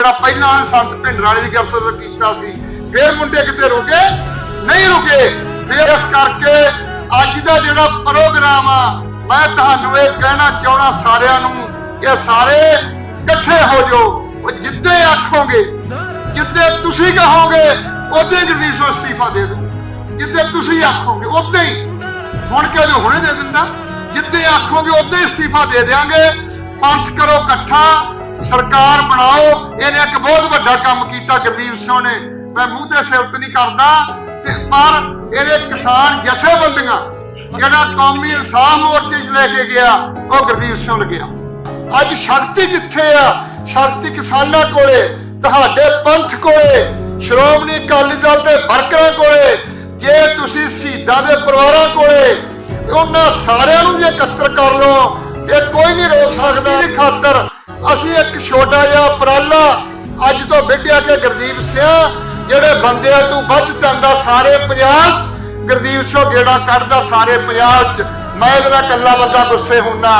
ਜਿਹੜਾ ਪਹਿਲਾਂ ਵਾਲੇ ਸੰਤ ਭਿੰਡਰ ਵਾਲੇ ਦੀ ਗ੍ਰਿਫਤਾਰ ਕੀਤਾ ਸੀ, ਫਿਰ ਮੁੰਡੇ ਕਿਤੇ ਰੁਕੇ? ਨਹੀਂ ਰੁਕੇ। ਫਿਰ ਇਸ ਕਰਕੇ ਅੱਜ ਦਾ ਜਿਹੜਾ ਪ੍ਰੋਗਰਾਮ ਆ, ਮੈਂ ਤੁਹਾਨੂੰ ਇਹ ਕਹਿਣਾ ਚਾਹਣਾ ਸਾਰਿਆਂ ਨੂੰ ਕਿ ਸਾਰੇ ਇਕੱਠੇ ਹੋ ਜਾਓ। ਉਹ ਜਿੱਦੇ ਆਖੋਗੇ, ਜਿੱਦੇ ਤੁਸੀਂ ਕਹੋਗੇ ਉਦੋਂ ਜਗਦੀਸ਼ ਨੂੰ ਅਸਤੀਫਾ ਦੇ ਦਿਓ। ਜਿੱਦੇ ਤੁਸੀਂ ਆਖੋਗੇ ਉਦੋਂ ਹੀ। ਹੁਣ ਕਿਉਂ ਜੋ ਹੁਣੇ ਦੇ ਦਿੰਦਾ? ਜਿੱਦੇ ਆਖੋਗੇ ਉਦੋਂ ਹੀ ਅਸਤੀਫਾ ਦੇ ਦੇਾਂਗੇ ਪੰਥ ਕਰੋ ਇਕੱਠਾ। ਸਰਕਾਰ ਬਣਾਓ, ਇਹਨੇ ਇੱਕ ਬਹੁਤ ਵੱਡਾ ਕੰਮ ਕੀਤਾ ਗੁਰਦੀਪ ਸਿੰਘ ਨੇ। ਮੈਂ ਮੂੰਹ ਤੇ ਸਿਫਤ ਨਹੀਂ ਕਰਦਾ, ਤੇ ਪਰ ਇਹਨੇ ਕਿਸਾਨ ਜਥੇਬੰਦੀਆਂ, ਜਿਹੜਾ ਕੌਮੀ ਇਨਸਾਫ ਮੋਰਚੇ 'ਚ ਲੈ ਕੇ ਗਿਆ, ਉਹ ਗੁਰਦੀਪ ਸਿੰਘ ਗਿਆ। ਅੱਜ ਸ਼ਕਤੀ ਕਿੱਥੇ ਆ? ਸ਼ਕਤੀ ਕਿਸਾਨਾਂ ਕੋਲੇ, ਤੁਹਾਡੇ ਪੰਥ ਕੋਲੇ, ਸ਼੍ਰੋਮਣੀ ਅਕਾਲੀ ਦਲ ਦੇ ਵਰਕਰਾਂ ਕੋਲੇ, ਜੇ ਤੁਸੀਂ ਸ਼ਹੀਦਾਂ ਦੇ ਪਰਿਵਾਰਾਂ ਕੋਲੇ, ਉਹਨਾਂ ਸਾਰਿਆਂ ਨੂੰ ਜੇ ਇਕੱਤਰ ਕਰ ਲਓ ਇਹ ਕੋਈ ਨਹੀਂ ਰੋਕ ਸਕਦਾ ਇਸ ਖਾਤਰ ਅਸੀਂ ਇੱਕ ਛੋਟਾ ਜਿਹਾ ਉਪਰਾਲਾ ਅੱਜ ਤੋਂ ਵਿੱਢਿਆ ਕਿ ਗੁਰਦੀਪ ਸਿੰਘ, ਜਿਹੜੇ ਬੰਦਿਆਂ ਤੋਂ ਵੱਧ ਜਾਂਦਾ ਸਾਰੇ ਪੰਜਾਬ 'ਚ, ਗੁਰਦੀਪ ਸਿੰਘ ਗੇੜਾ ਕੱਢਦਾ ਸਾਰੇ ਪੰਜਾਬ 'ਚ। ਮੈਂ ਇਹਦੇ ਨਾਲ ਇਕੱਲਾ ਬੰਦਾ ਗੁੱਸੇ ਹੁੰਨਾ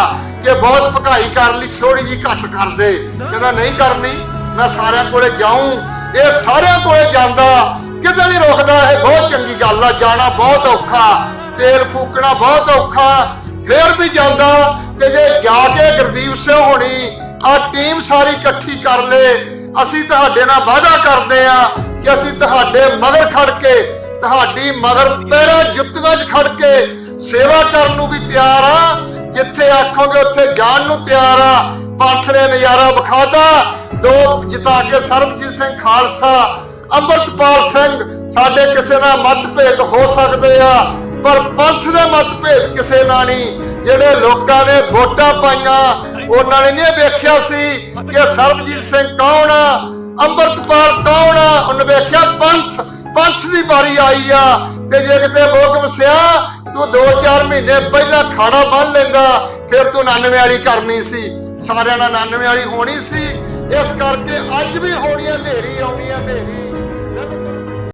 ਕਿ ਬਹੁਤ ਭਕਾਈ ਕਰ ਲਈ ਥੋੜੀ ਜੀ ਘੱਟ ਕਰ ਦੇ। ਕਹਿੰਦਾ ਨਹੀਂ ਕਰਨੀ, ਮੈਂ ਸਾਰਿਆਂ ਕੋਲੇ ਜਾਊਂ। ਇਹ ਸਾਰਿਆਂ ਕੋਲੇ ਜਾਂਦਾ, ਕਿਤੇ ਨਹੀਂ ਰੁਕਦਾ, ਇਹ ਬਹੁਤ ਚੰਗੀ ਗੱਲ ਆ, ਜਾਣਾ ਬਹੁਤ ਔਖਾ, ਤੇਲ ਫੂਕਣਾ ਬਹੁਤ ਔਖਾ, ਫੇਰ ਵੀ ਜਾਂਦਾ ਤੇ ਜੇ ਜਾ ਕੇ ਗੁਰਦੀਪ ਸਿੰਘ ਹੋਣੀ ਆ ਟੀਮ ਸਾਰੀ ਇਕੱਠੀ ਕਰ ਲੇ, ਅਸੀਂ ਤੁਹਾਡੇ ਨਾਲ ਵਾਅਦਾ ਕਰਦੇ ਆ ਕਿ ਅਸੀਂ ਤੁਹਾਡੇ ਮਗਰ ਖੜ ਕੇ, ਤੁਹਾਡੀ ਮਗਰ ਪੈਰਾਂ ਜੁੱਤੀਆਂ 'ਚ ਖੜ ਕੇ ਸੇਵਾ ਕਰਨ ਨੂੰ ਵੀ ਤਿਆਰ ਆ ਜਿੱਥੇ ਆਖੋਗੇ ਉੱਥੇ ਜਾਣ ਨੂੰ ਤਿਆਰ ਆ ਪੰਥ ਨੇ ਨਜ਼ਾਰਾ ਵਿਖਾਦਾ ਦੋ ਜਿਤਾ ਕੇ ਸਰਬਜੀਤ ਸਿੰਘ ਖਾਲਸਾ, ਅੰਮ੍ਰਿਤਪਾਲ ਸਿੰਘ, ਸਾਡੇ ਕਿਸੇ ਨਾਲ ਮਤਭੇਦ ਹੋ ਸਕਦੇ ਆ, ਪਰ ਪੰਥ ਦੇ ਮਤਭੇਦ ਕਿਸੇ ਨਾਲ ਨਹੀਂ। ਜਿਹੜੇ ਲੋਕਾਂ ਨੇ ਵੋਟਾਂ ਪਾਈਆਂ, ਉਹਨਾਂ ਨੇ ਨਹੀਂ ਵੇਖਿਆ ਸੀ ਕਿ ਸਰਬਜੀਤ ਸਿੰਘ ਕੌਣ ਆ, ਅੰਮ੍ਰਿਤਪਾਲ ਕੌਣ ਆ, ਉਹਨੇ ਵੇਖਿਆ ਪੰਥ ਪੰਥ ਦੀ ਵਾਰੀ ਆਈ ਆ। ਤੇ ਜੇ ਕਿਤੇ ਲੋਕ ਵਸਿਆ, ਤੂੰ 2-4 ਮਹੀਨੇ ਪਹਿਲਾਂ ਖਾੜਾ ਬੰਨ ਲੈਂਦਾ, ਫਿਰ ਤੂੰ 99 ਵਾਲੀ ਕਰਨੀ ਸੀ। ਸਾਰਿਆਂ ਨਾਲ 99 ਵਾਲੀ ਹੋਣੀ ਸੀ। ਇਸ ਕਰਕੇ ਅੱਜ ਵੀ ਹੋਣੀ ਆ ਹਨੇਰੀ ਆਉਣੀ ਆ ਹਨੇਰੀ। ਬਿਲਕੁਲ।